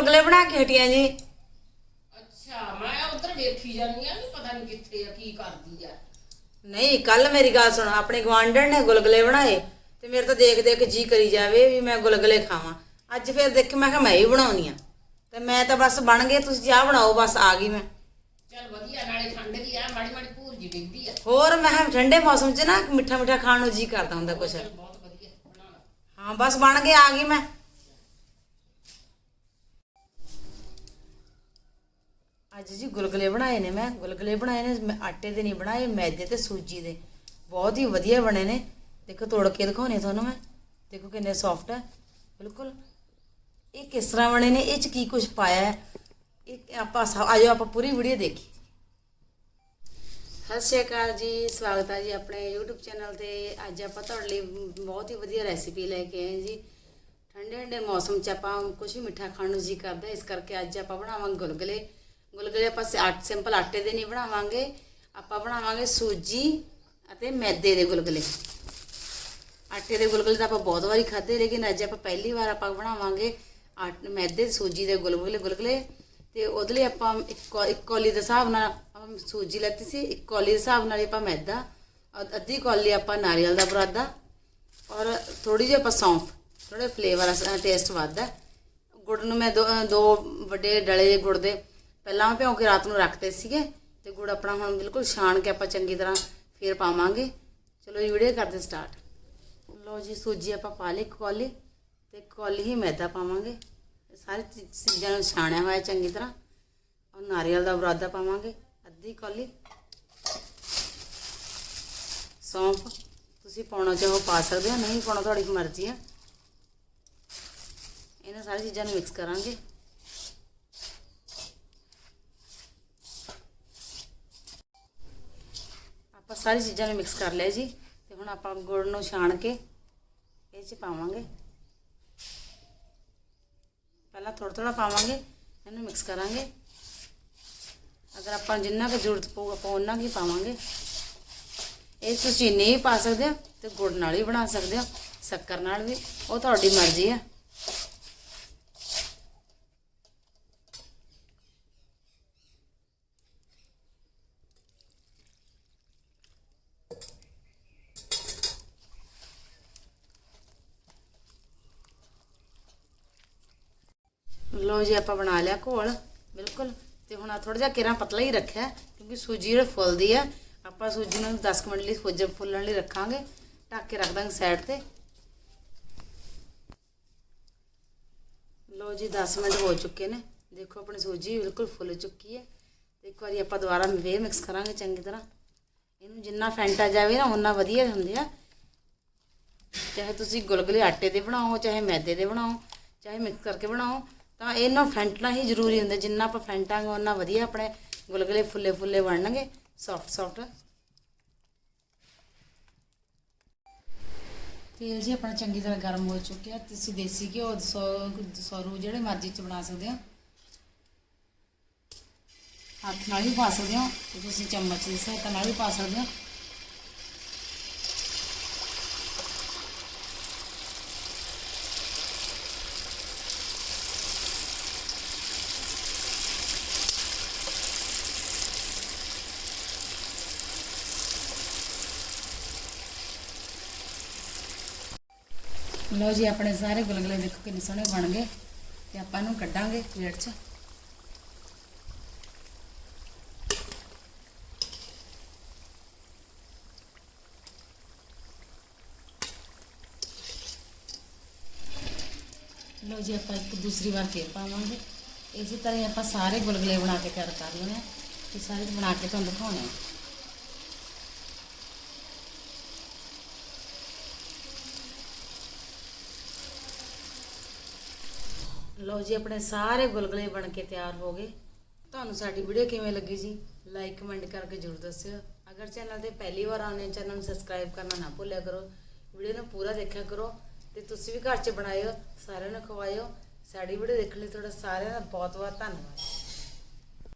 ਗੁਲਗੁਲੇ ਬਣਾ ਕੇ ਹਟੀਆਂ ਜੀ। ਅੱਛਾ ਮੈਂ ਉਧਰ ਵੇਖੀ ਜਾਂਦੀ ਆ ਵੀ ਪਤਾ ਨਹੀਂ ਕਿੱਥੇ ਆ ਕੀ ਕਰਦੀ ਆ। ਨਹੀਂ ਕੱਲ ਮੇਰੀ ਗੱਲ ਸੁਣ ਆਪਣੇ ਗਵਾਂਢਣ ਨੇ ਗੁਲਗੁਲੇ ਬਣਾਏ ਤੇ ਮੇਰੇ ਤਾਂ ਦੇਖ ਦੇਖ ਜੀ ਕਰੀ ਜਾਵੇ ਵੀ ਮੈਂ ਗੁਲਗੁਲੇ ਖਾਵਾਂ। ਅੱਜ ਫਿਰ ਦੇਖ ਮੈਂ ਕਿਹਾ ਮੈਂ ਹੀ ਬਣਾਉਣੀ ਆ। ਤੇ ਮੈਂ ਤਾਂ ਬਸ ਬਣ ਗਏ ਤੁਸੀਂ ਚਾਹ ਬਣਾਓ ਬਸ ਆ ਗਈ ਮੈਂ। ਚਲ ਵਧੀਆ ਨਾਲੇ ਠੰਡ ਦੀ ਆ ਮਾੜੀ ਮਾੜੀ ਭੂਰ ਜੀ ਡਿੱਗਦੀ ਆ। ਹੋਰ ਮੈਂ ਕਿਹਾ ਠੰਡੇ ਮੌਸਮ 'ਚ ਨਾ ਮਿੱਠਾ ਮਿੱਠਾ ਖਾਣ ਨੂੰ ਜੀ ਕਰਦਾ ਹੁੰਦਾ ਕੁਛ। ਚੱਲ ਬਹੁਤ ਵਧੀਆ ਬਣਾ ਲਾ ਹਾਂ ਬਸ ਬਣ ਗਏ ਆ ਗਈ ਮੈਂ। ਅੱਜ ਜੀ ਗੁਲਗੁਲੇ ਬਣਾਏ ਨੇ ਮੈਂ, ਗੁਲਗੁਲੇ ਬਣਾਏ ਨੇ, ਮੈਂ ਆਟੇ ਦੇ ਨਹੀਂ ਬਣਾਏ, ਮੈਦੇ ਤੇ ਸੂਜੀ ਦੇ। ਬਹੁਤ ਹੀ ਵਧੀਆ ਬਣੇ ਨੇ। ਦੇਖੋ ਤੋੜ ਕੇ ਦਿਖਾਉਣੇ ਤੁਹਾਨੂੰ ਮੈਂ। ਦੇਖੋ ਕਿੰਨੇ ਸੌਫਟ ਹੈ ਬਿਲਕੁਲ। ਇਹ ਕਿਸ ਤਰ੍ਹਾਂ ਬਣੇ ਨੇ? ਇਹ ਚ ਕੀ ਕੁਝ ਪਾਇਆ ਹੈ? ਇਹ ਆਪਾਂ ਸਾ- ਆਜੋ ਆਪਾਂ ਪੂਰੀ ਵੀਡੀਓ ਦੇਖੀ। ਸਤਿ ਸ਼੍ਰੀ ਅਕਾਲ ਜੀ। ਸਵਾਗਤ ਹੈ ਜੀ ਆਪਣੇ YouTube ਚੈਨਲ ਤੇ। ਅੱਜ ਆਪਾਂ ਤੁਹਾਡੇ ਲਈ ਬਹੁਤ ਹੀ ਵਧੀਆ ਰੈਸਿਪੀ ਲੈ ਕੇ ਆਏ ਜੀ। ਠੰਡੇ ਠੰਡੇ ਮੌਸਮ 'ਚ ਆਪਾਂ ਕੁਝ ਵੀ ਮਿੱਠਾ ਖਾਣ ਨੂੰ ਜੀ ਕਰਦਾ ਇਸ ਕਰਕੇ ਅੱਜ ਆਪਾਂ ਬਣਾਵਾਂਗੇ ਗੁਲਗੁਲੇ। ਗੁਲਗੁਲੇ ਆਪਾਂ ਆਟ ਸਿੰਪਲ ਆਟੇ ਦੇ ਨਹੀਂ ਬਣਾਵਾਂਗੇ, ਆਪਾਂ ਬਣਾਵਾਂਗੇ ਸੂਜੀ ਅਤੇ ਮੈਦੇ ਦੇ ਗੁਲਗੁਲੇ। ਆਟੇ ਦੇ ਗੁਲਗੁਲੇ ਤਾਂ ਆਪਾਂ ਬਹੁਤ ਵਾਰੀ ਖਾਧੇ, ਲੇਕਿਨ ਅੱਜ ਆਪਾਂ ਪਹਿਲੀ ਵਾਰ ਆਪਾਂ ਬਣਾਵਾਂਗੇ ਆਟ ਮੈਦੇ, ਸੂਜੀ ਦੇ ਗੁਲਗੁਲੇ ਗੁਲਗੁਲੇ ਤੇ ਉਹਦੇ ਲਈ ਆਪਾਂ ਇੱਕ ਇੱਕ ਕੌਲੀ ਦੇ ਹਿਸਾਬ ਨਾਲ ਆਪਾਂ ਸੂਜੀ ਲੈਤੀ ਸੀ, ਇੱਕ ਕੌਲੀ ਦੇ ਹਿਸਾਬ ਨਾਲ ਹੀ ਆਪਾਂ ਮੈਦਾ ਔਰ ਅੱਧੀ ਕੌਲੀ ਆਪਾਂ ਨਾਰੀਅਲ ਦਾ ਬੁਰਾਦਾ ਔਰ ਥੋੜੀ ਜਿਹੀ ਆਪਾਂ ਸੌਂਫ ਥੋੜਾ ਫਲੇਵਰ ਟੇਸਟ ਵੱਧਦਾ। ਗੁੜ ਨੂੰ ਮੈਂ ਦੋ ਦੋ ਵੱਡੇ ਡਲੇ ਜਿਹੇ ਗੁੜ ਦੇ ਪਹਿਲਾਂ ਮੈਂ ਭਿਉਂ ਕੇ ਰਾਤ ਨੂੰ ਰੱਖਤੇ ਸੀਗੇ ਤੇ ਗੁੜ ਆਪਣਾ ਹੁਣ ਬਿਲਕੁਲ ਛਾਣ ਕੇ ਆਪਾਂ ਚੰਗੀ ਤਰ੍ਹਾਂ ਫੇਰ ਪਾਵਾਂਗੇ। ਚਲੋ ਜੀ ਵੀਡੀਓ ਕਰਦੇ ਸਟਾਰਟ ਲਓ ਜੀ, ਸੂਜੀ ਆਪਾਂ ਪਾ ਲਈ ਕੌਲੀ ਤੇ ਕੌਲੀ ਹੀ ਮੈਦਾ ਪਾਵਾਂਗੇ। ਇਹ ਸਾਰੀ ਚੀ- ਚੀਜ਼ਾਂ ਨੂੰ ਛਾਣਿਆ ਹੋਇਆ ਚੰਗੀ ਤਰ੍ਹਾਂ। ਔਰ ਨਾਰੀਅਲ ਦਾ ਬਰਾਦਾ ਪਾਵਾਂਗੇ, ਅੱਧੀ ਕੌਲੀ। ਸੌਂਫ, ਤੁਸੀਂ ਪਾਉਣਾ ਚਾਹੋ ਪਾ ਸਕਦੇ ਹੋ, ਨਹੀਂ ਪਾਉਣਾ ਤੁਹਾਡੀ ਮਰਜ਼ੀ ਆ। ਇਹਨਾਂ ਸਾਰੀ ਚੀਜ਼ਾਂ ਨੂੰ ਮਿਕਸ ਕਰਾਂਗੇ। ਸਾਰੀ ਚੀਜ਼ਾਂ ਨੂੰ ਮਿਕਸ ਕਰ ਲਿਆ ਜੀ ਤੇ ਹੁਣ ਆਪਾਂ ਗੁੜ ਨੂੰ ਛਾਣ ਕੇ ਇਹ ਚ ਪਾਵਾਂਗੇ। ਪਹਿਲਾਂ ਥੋੜਾ ਥੋੜਾ ਪਾਵਾਂਗੇ, ਇਹਨੂੰ ਮਿਕਸ ਕਰਾਂਗੇ। ਅਗਰ ਆਪਾਂ ਜਿੰਨਾ ਕੁ ਜ਼ਰੂਰਤ ਪਊ, ਆਪਾਂ ਉਹਨਾਂ ਕੁ ਹੀ ਪਾਵਾਂਗੇ। ਇਹ ਤੁਸੀਂ ਚੀਨੀ ਵੀ ਪਾ ਸਕਦੇ ਹੋ ਤੇ ਗੁੜ ਨਾਲ ਵੀ ਬਣਾ ਸਕਦੇ ਹੋ, ਸ਼ੱਕਰ ਨਾਲ ਵੀ, ਉਹ ਤੁਹਾਡੀ ਮਰਜ਼ੀ ਆ। ਲਓ ਜੀ, ਆਪਾਂ ਬਣਾ ਲਿਆ ਘੋਲ, ਬਿਲਕੁਲ। ਤੇ ਹੁਣ ਆ ਥੋੜਾ ਜਿਹਾ ਕਿਰਾਂ ਪਤਲਾ ਹੀ ਰੱਖਿਆ, ਕਿਉਂਕਿ ਸੂਜੀ ਜਿਹੜੇ ਫੁੱਲਦੀ ਆ, ਆਪਾਂ ਸੂਜੀ ਨੂੰ 10 ਮਿੰਟ ਲਈ ਫੁੱਜ ਫੁੱਲਣ ਲਈ ਰੱਖਾਂਗੇ। ਢੱਕ ਕੇ ਰੱਖ ਦਾਂਗੇ ਸਾਈਡ ਤੇ। ਲਓ ਜੀ 10 ਮਿੰਟ ਹੋ ਚੁੱਕੇ ਨੇ। ਦੇਖੋ, ਆਪਣੀ ਸੂਜੀ ਬਿਲਕੁਲ ਫੁੱਲ ਚੁੱਕੀ ਹੈ। ਤੇ ਇੱਕ ਵਾਰੀ ਆਪਾਂ ਦੁਬਾਰਾ ਵੇ ਮਿਕਸ ਕਰਾਂਗੇ ਚੰਗੀ ਤਰ੍ਹਾਂ। ਇਹਨੂੰ ਜਿੰਨਾ ਫੈਂਟਾ ਜਾਵੇ ਨਾ ਉਨਾ ਵਧੀਆ ਹੁੰਦੇ ਆ। ਚਾਹੇ ਤੁਸੀਂ ਗੁਲਗੁਲੇ ਆਟੇ ਦੇ ਬਣਾਓ, ਚਾਹੇ ਮੈਦੇ ਦੇ ਬਣਾਓ, ਚਾਹੇ ਮਿਕਸ ਕਰਕੇ ਬਣਾਓ। ਤਾਂ ਇਹਨਾਂ ਫੈਂਟਣਾ ਹੀ ਜ਼ਰੂਰੀ ਹੁੰਦਾ, ਜਿੰਨਾ ਆਪਾਂ ਫੈਂਟਾਂਗੇ ਉਹਨਾਂ ਵਧੀਆ ਆਪਣੇ ਗੁਲਗੁਲੇ ਫੁੱਲੇ ਫੁੱਲੇ ਬਣਨਗੇ ਸੌਫਟ ਸੌਫਟ ਤੇਲ ਜੀ ਆਪਣਾ ਚੰਗੀ ਤਰ੍ਹਾਂ ਗਰਮ ਹੋ ਚੁੱਕਿਆ, ਤੁਸੀਂ ਦੇਸੀ ਘਿਓ, ਸੌ, ਸੌਰੂ ਜਿਹੜੇ ਮਰਜ਼ੀ ਚ ਬਣਾ ਸਕਦੇ ਹੋ। ਹੱਥ ਨਾਲ ਵੀ ਪਾ ਸਕਦੇ ਹੋ ਤੇ ਤੁਸੀਂ ਚਮਚ ਦੀ ਸਹਾਇਤਾ ਨਾਲ ਵੀ ਪਾ ਸਕਦੇ ਹੋ। ਲਓ ਜੀ, ਆਪਣੇ ਸਾਰੇ ਗੁਲਗੁਲੇ ਦੇਖੋ ਕਿੰਨੇ ਸੋਹਣੇ ਬਣ ਗਏ। ਤੇ ਆਪਾਂ ਇਹਨੂੰ ਕੱਢਾਂਗੇ ਪਲੇਟ 'ਚ। ਲਓ ਜੀ, ਆਪਾਂ ਇੱਕ ਦੂਸਰੀ ਵਾਰ ਫੇਰ ਪਾਵਾਂਗੇ। ਇਸੇ ਤਰ੍ਹਾਂ ਹੀ ਆਪਾਂ ਸਾਰੇ ਗੁਲਗੁਲੇ ਬਣਾ ਕੇ ਤਿਆਰ ਕਰ ਲੈਣੇ ਆ ਤੇ ਸਾਰੇ ਬਣਾ ਕੇ ਤੁਹਾਨੂੰ ਦਿਖਾਉਣੇ ਆ। ਲਓ ਜੀ, ਆਪਣੇ ਸਾਰੇ ਗੁਲਗੁਲੇ ਬਣ ਕੇ ਤਿਆਰ ਹੋ ਗਏ। ਤੁਹਾਨੂੰ ਸਾਡੀ ਵੀਡੀਓ ਕਿਵੇਂ ਲੱਗੀ ਜੀ? ਲਾਈਕ ਕਮੈਂਟ ਕਰਕੇ ਜਰੂਰ ਦੱਸਿਓ। ਅਗਰ ਚੈਨਲ ਤੇ ਪਹਿਲੀ ਵਾਰ ਆਉਂਦੇ ਚੈਨਲ ਨੂੰ ਸਬਸਕ੍ਰਾਈਬ ਕਰਨਾ ਨਾ ਭੁੱਲਿਆ ਕਰੋ। ਵੀਡੀਓ ਨੂੰ ਪੂਰਾ ਦੇਖਿਆ ਕਰੋ ਤੇ ਤੁਸੀਂ ਵੀ ਘਰ 'ਚ ਬਣਾਇਓ, ਸਾਰਿਆਂ ਨੂੰ ਖਵਾਇਓ। ਸਾਡੀ ਵੀਡੀਓ ਦੇਖਣ ਲਈ ਤੁਹਾਡਾ ਸਾਰਿਆਂ ਦਾ ਬਹੁਤ ਬਹੁਤ ਧੰਨਵਾਦ।